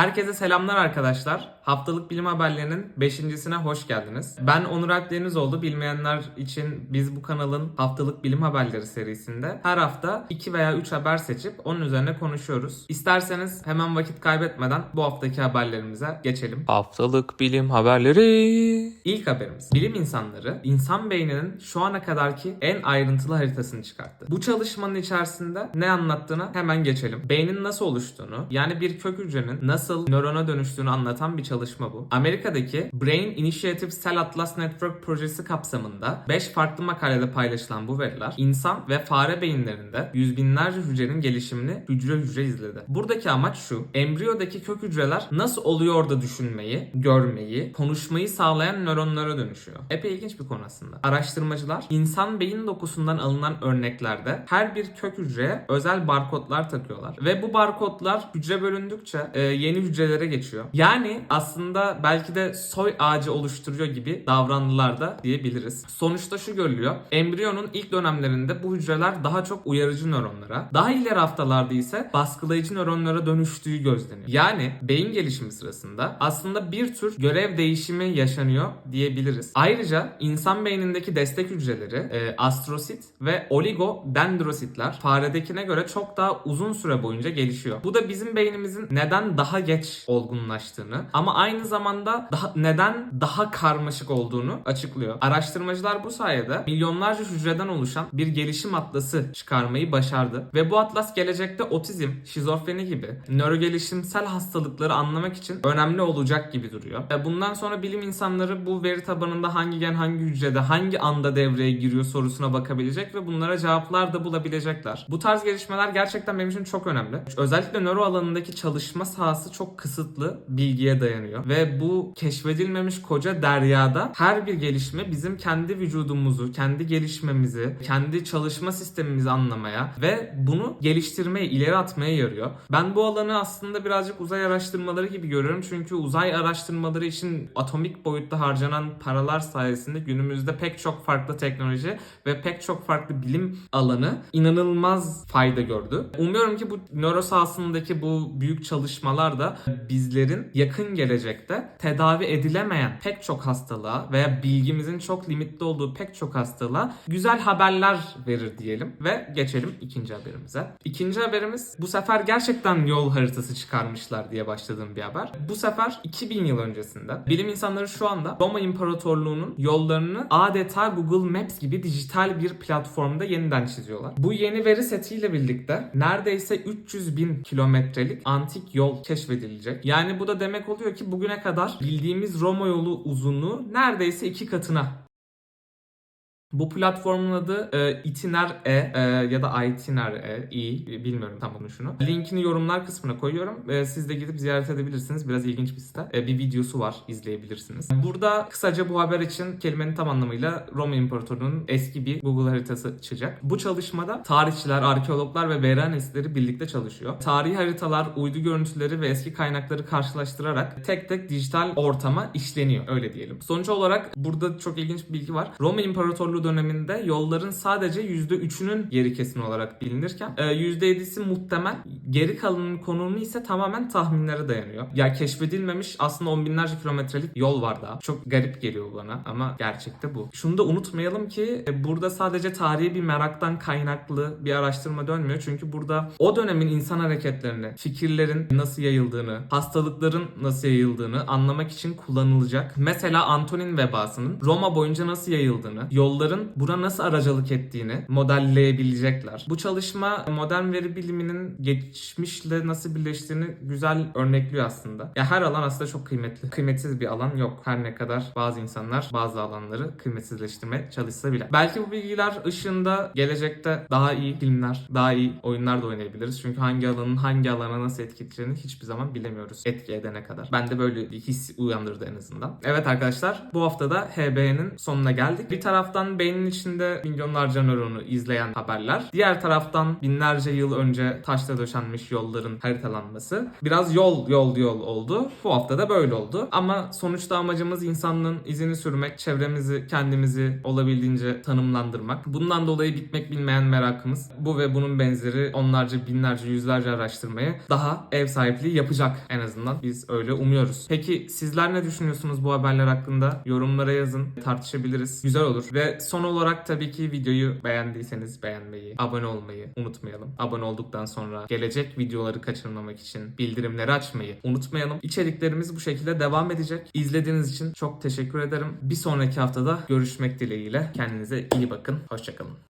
Herkese selamlar arkadaşlar. Haftalık bilim haberlerinin 5.sine hoş geldiniz. Ben Onur Alp Denizoğlu. Bilmeyenler için biz bu kanalın haftalık bilim haberleri serisinde her hafta 2 veya 3 haber seçip onun üzerine konuşuyoruz. İsterseniz hemen vakit kaybetmeden bu haftaki haberlerimize geçelim. Haftalık bilim haberleri. İlk haberimiz. Bilim insanları insan beyninin şu ana kadarki en ayrıntılı haritasını çıkarttı. Bu çalışmanın içerisinde ne anlattığına hemen geçelim. Beynin nasıl oluştuğunu, yani bir kök hücrenin nasıl nörona dönüştüğünü anlatan bir çalışma bu. Amerika'daki Brain Initiative Cell Atlas Network projesi kapsamında 5 farklı makalede paylaşılan bu veriler insan ve fare beyinlerinde yüz binlerce hücrenin gelişimini hücre hücre izledi. Buradaki amaç şu. Embriyodaki kök hücreler nasıl oluyor da düşünmeyi, görmeyi, konuşmayı sağlayan nöronlara dönüşüyor. Epey ilginç bir konu aslında. Araştırmacılar insan beyin dokusundan alınan örneklerde her bir kök hücreye özel barkodlar takıyorlar. Ve bu barkodlar hücre bölündükçe e, yeni hücrelere geçiyor. Yani aslında belki de soy ağacı oluşturuyor gibi davrandılar da diyebiliriz. Sonuçta şu görülüyor. Embriyonun ilk dönemlerinde bu hücreler daha çok uyarıcı nöronlara, daha ileri haftalarda ise baskılayıcı nöronlara dönüştüğü gözleniyor. Yani beyin gelişimi sırasında aslında bir tür görev değişimi yaşanıyor diyebiliriz. Ayrıca insan beynindeki destek hücreleri e, astrosit ve oligodendrositler faredekine göre çok daha uzun süre boyunca gelişiyor. Bu da bizim beynimizin neden daha geç olgunlaştığını ama aynı zamanda daha neden daha karmaşık olduğunu açıklıyor. Araştırmacılar bu sayede milyonlarca hücreden oluşan bir gelişim atlası çıkarmayı başardı ve bu atlas gelecekte otizm, şizofreni gibi nörogelişimsel hastalıkları anlamak için önemli olacak gibi duruyor. Ve bundan sonra bilim insanları bu veri tabanında hangi gen hangi hücrede hangi anda devreye giriyor sorusuna bakabilecek ve bunlara cevaplar da bulabilecekler. Bu tarz gelişmeler gerçekten benim için çok önemli. Özellikle nöro alanındaki çalışma sahası çok kısıtlı bilgiye dayanıyor. Ve bu keşfedilmemiş koca deryada her bir gelişme bizim kendi vücudumuzu, kendi gelişmemizi, kendi çalışma sistemimizi anlamaya ve bunu geliştirmeye, ileri atmaya yarıyor. Ben bu alanı aslında birazcık uzay araştırmaları gibi görüyorum. Çünkü uzay araştırmaları için atomik boyutta harcanan paralar sayesinde günümüzde pek çok farklı teknoloji ve pek çok farklı bilim alanı inanılmaz fayda gördü. Umuyorum ki bu nöro sahasındaki bu büyük çalışmalar da bizlerin yakın gelecekte tedavi edilemeyen pek çok hastalığa veya bilgimizin çok limitli olduğu pek çok hastalığa güzel haberler verir diyelim ve geçelim ikinci haberimize. İkinci haberimiz bu sefer gerçekten yol haritası çıkarmışlar diye başladığım bir haber. Bu sefer 2000 yıl öncesinde bilim insanları şu anda Roma İmparatorluğu'nun yollarını adeta Google Maps gibi dijital bir platformda yeniden çiziyorlar. Bu yeni veri setiyle birlikte neredeyse 300 bin kilometrelik antik yol keşfedilecek. Yani bu da demek oluyor ki bugüne kadar bildiğimiz Roma yolu uzunluğu neredeyse iki katına bu platformun adı e, Itiner E ya da Itiner E, I bilmiyorum tam şunu. Linkini yorumlar kısmına koyuyorum. E, siz de gidip ziyaret edebilirsiniz. Biraz ilginç bir site. E, bir videosu var izleyebilirsiniz. Burada kısaca bu haber için kelimenin tam anlamıyla Roma İmparatorluğu'nun eski bir Google haritası çıkacak. Bu çalışmada tarihçiler, arkeologlar ve analistleri birlikte çalışıyor. Tarihi haritalar, uydu görüntüleri ve eski kaynakları karşılaştırarak tek tek dijital ortama işleniyor öyle diyelim. Sonuç olarak burada çok ilginç bir bilgi var. Roma İmparatorluğu döneminde yolların sadece %3'ünün yeri kesin olarak bilinirken e, %7'si muhtemel. Geri kalanın konumu ise tamamen tahminlere dayanıyor. Ya keşfedilmemiş aslında on binlerce kilometrelik yol var daha. Çok garip geliyor bana ama gerçekte bu. Şunu da unutmayalım ki e, burada sadece tarihi bir meraktan kaynaklı bir araştırma dönmüyor. Çünkü burada o dönemin insan hareketlerini, fikirlerin nasıl yayıldığını, hastalıkların nasıl yayıldığını anlamak için kullanılacak. Mesela Antonin vebasının Roma boyunca nasıl yayıldığını, yolların buna nasıl aracılık ettiğini modelleyebilecekler. Bu çalışma modern veri biliminin geçmişle nasıl birleştiğini güzel örnekliyor aslında. Ya her alan aslında çok kıymetli. Kıymetsiz bir alan yok. Her ne kadar bazı insanlar bazı alanları kıymetsizleştirmeye çalışsa bile. Belki bu bilgiler ışığında gelecekte daha iyi filmler, daha iyi oyunlar da oynayabiliriz. Çünkü hangi alanın hangi alana nasıl etki hiçbir zaman bilemiyoruz. Etki edene kadar. Ben de böyle bir his uyandırdı en azından. Evet arkadaşlar bu hafta da HB'nin sonuna geldik. Bir taraftan beynin içinde milyonlarca nöronu izleyen haberler. Diğer taraftan binlerce yıl önce taşla döşenmiş yolların haritalanması. Biraz yol yol yol oldu. Bu hafta da böyle oldu. Ama sonuçta amacımız insanlığın izini sürmek, çevremizi, kendimizi olabildiğince tanımlandırmak. Bundan dolayı bitmek bilmeyen merakımız bu ve bunun benzeri onlarca, binlerce, yüzlerce araştırmayı daha ev sahipliği yapacak en azından. Biz öyle umuyoruz. Peki sizler ne düşünüyorsunuz bu haberler hakkında? Yorumlara yazın, tartışabiliriz. Güzel olur. Ve son olarak tabii ki videoyu beğendiyseniz beğenmeyi, abone olmayı unutmayalım. Abone olduktan sonra gelecek videoları kaçırmamak için bildirimleri açmayı unutmayalım. İçeriklerimiz bu şekilde devam edecek. İzlediğiniz için çok teşekkür ederim. Bir sonraki haftada görüşmek dileğiyle. Kendinize iyi bakın. Hoşçakalın.